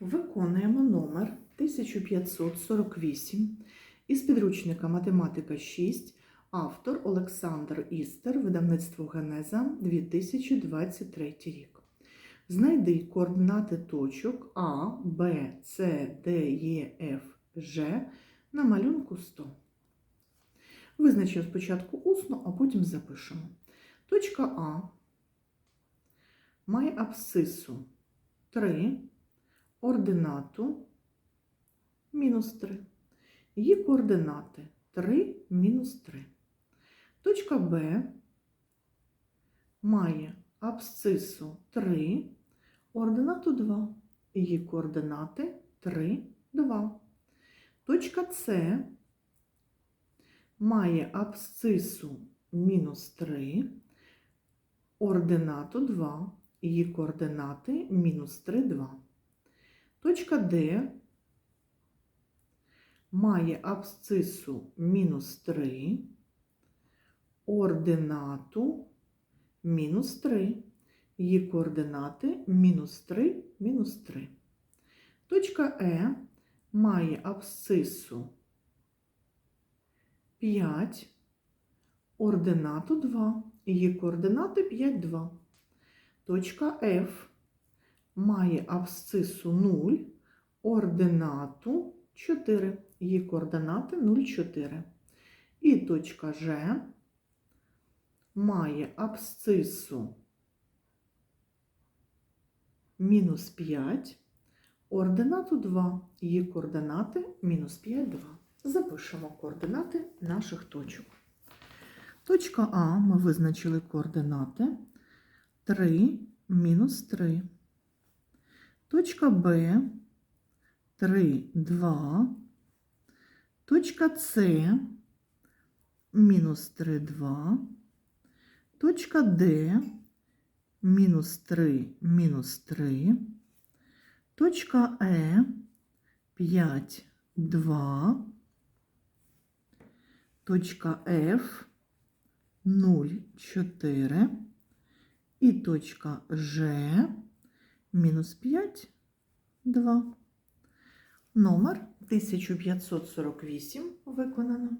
Виконуємо номер 1548 із підручника Математика 6, автор Олександр Істер, видавництво Генеза 2023 рік. Знайди координати точок А, Б, С, Д, Е, Ф, Ж на малюнку 100. Визначимо спочатку усно, а потім запишемо. Точка А має абсцису 3, ординату мінус 3. Її координати 3 мінус 3. Точка Б має абсцису 3, ординату 2. Її координати 3, 2. Точка С має абсцису мінус 3, ординату 2. Її координати мінус 3, 2. Точка Д має абсцису мінус 3, ординату мінус 3. Її координати мінус 3, мінус 3. Точка Е має абсцису 5, ординату 2. Її координати 5, 2. Точка F має абсцису 0, ординату 4. Її координати 0, 4. І точка G має абсцису мінус 5, ординату 2. Її координати мінус 5, 2. Запишемо координати наших точок. Точка А ми визначили координати 3 мінус 3. Точка Б 3, 2. Точка С мінус 3, 2. Точка Д мінус 3, мінус 3. Точка Е 5, 2. Точка F 0, 4. І точка Ж мінус 5, 2. Номер 1548 виконано.